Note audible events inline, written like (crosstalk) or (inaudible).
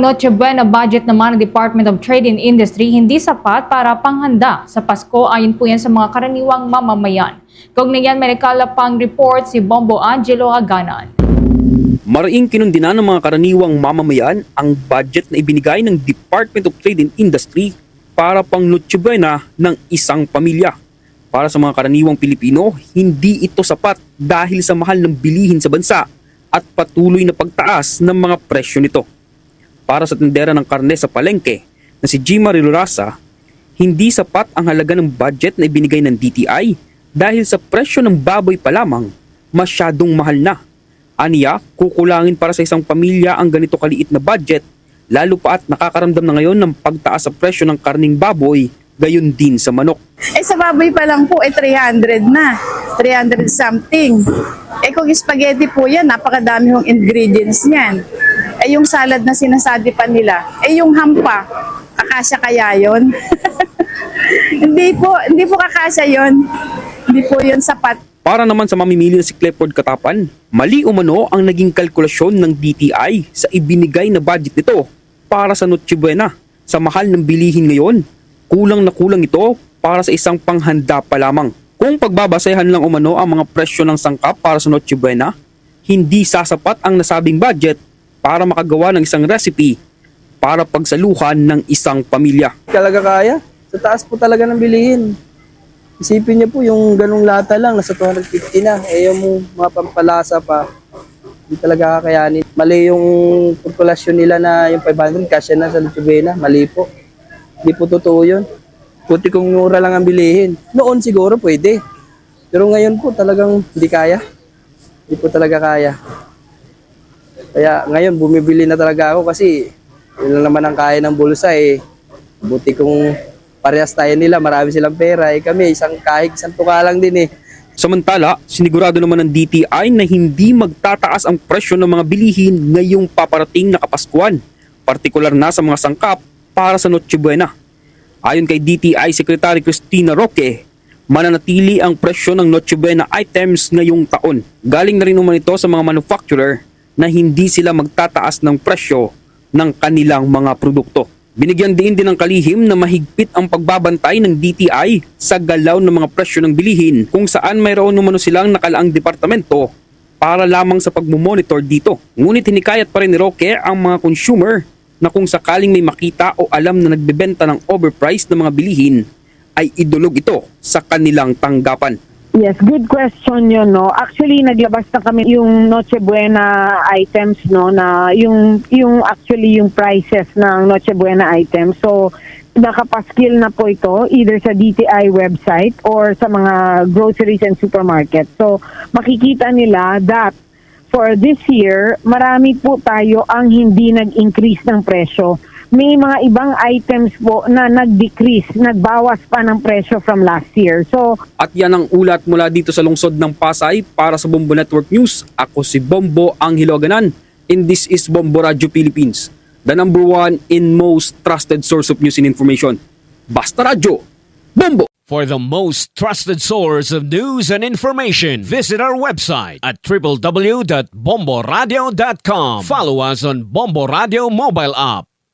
Noche Buena budget naman ng Department of Trade and Industry hindi sapat para panghanda sa Pasko ayon po yan sa mga karaniwang mamamayan. Kaugnay yan, may nakalapang report si Bombo Angelo Aganan. Mariing kinundina ng mga karaniwang mamamayan ang budget na ibinigay ng Department of Trade and Industry para pang Noche Buena ng isang pamilya. Para sa mga karaniwang Pilipino, hindi ito sapat dahil sa mahal ng bilihin sa bansa at patuloy na pagtaas ng mga presyo nito. Para sa tendera ng karne sa palengke na si Gima Rilurasa, hindi sapat ang halaga ng budget na ibinigay ng DTI dahil sa presyo ng baboy pa lamang masyadong mahal na. Aniya, kukulangin para sa isang pamilya ang ganito kaliit na budget, lalo pa at nakakaramdam na ngayon ng pagtaas sa presyo ng karning baboy, gayon din sa manok. Eh sa baboy pa lang po, eh 300 na. 300 something. Eh kung spaghetti po yan, napakadami yung ingredients niyan. Eh yung salad na sinasabi pa nila, eh yung hampa, kakasya kaya yon? (laughs) hindi po, hindi po kakasya yon. Hindi po yon sapat. Para naman sa mamimili na si Clifford Katapan, mali umano ang naging kalkulasyon ng DTI sa ibinigay na budget nito para sa Noche Buena. Sa mahal ng bilihin ngayon, kulang na kulang ito para sa isang panghanda pa lamang. Kung pagbabasehan lang umano ang mga presyo ng sangkap para sa Noche Buena, hindi sasapat ang nasabing budget para makagawa ng isang recipe para pagsaluhan ng isang pamilya. talaga kaya. Sa taas po talaga ng bilihin. Isipin niyo po yung ganung lata lang, nasa 250 na. Eh yung mga pampalasa pa, hindi talaga kakayanin. Mali yung kalkulasyon nila na yung 500 kasya na sa Luchubena. Mali po. Hindi po totoo yun. Puti kung mura lang ang bilihin. Noon siguro pwede. Pero ngayon po talagang hindi kaya. Hindi po talaga kaya. Kaya ngayon bumibili na talaga ako kasi yun lang naman ang kaya ng bulsa eh. Buti kung parehas tayo nila, marami silang pera. Eh kami, isang kahig, isang tuka lang din eh. Samantala, sinigurado naman ng DTI na hindi magtataas ang presyo ng mga bilihin ngayong paparating na Kapaskuhan, partikular na sa mga sangkap para sa Noche Buena. Ayon kay DTI Secretary Cristina Roque, mananatili ang presyo ng Noche Buena items ngayong taon. Galing na rin naman ito sa mga manufacturer na hindi sila magtataas ng presyo ng kanilang mga produkto. Binigyan din din ng kalihim na mahigpit ang pagbabantay ng DTI sa galaw ng mga presyo ng bilihin kung saan mayroon numano silang nakalaang departamento para lamang sa pagmumonitor dito. Ngunit hinikayat pa rin ni Roque ang mga consumer na kung sakaling may makita o alam na nagbebenta ng overpriced na mga bilihin ay idulog ito sa kanilang tanggapan. Yes, good question yun, no. Actually, naglabas na kami yung Noche Buena items, no, na yung, yung actually yung prices ng Noche Buena items. So, nakapaskil na po ito either sa DTI website or sa mga groceries and supermarket. So, makikita nila that for this year, marami po tayo ang hindi nag-increase ng presyo. May mga ibang items po na nag-decrease, nagbawas pa ng presyo from last year. So, At yan ang ulat mula dito sa lungsod ng Pasay para sa Bombo Network News. Ako si Bombo Angelo Ganan and this is Bombo Radio Philippines, the number one in most trusted source of news and information. Basta Radio, Bombo! For the most trusted source of news and information, visit our website at www.bomboradio.com. Follow us on Bombo Radio mobile app,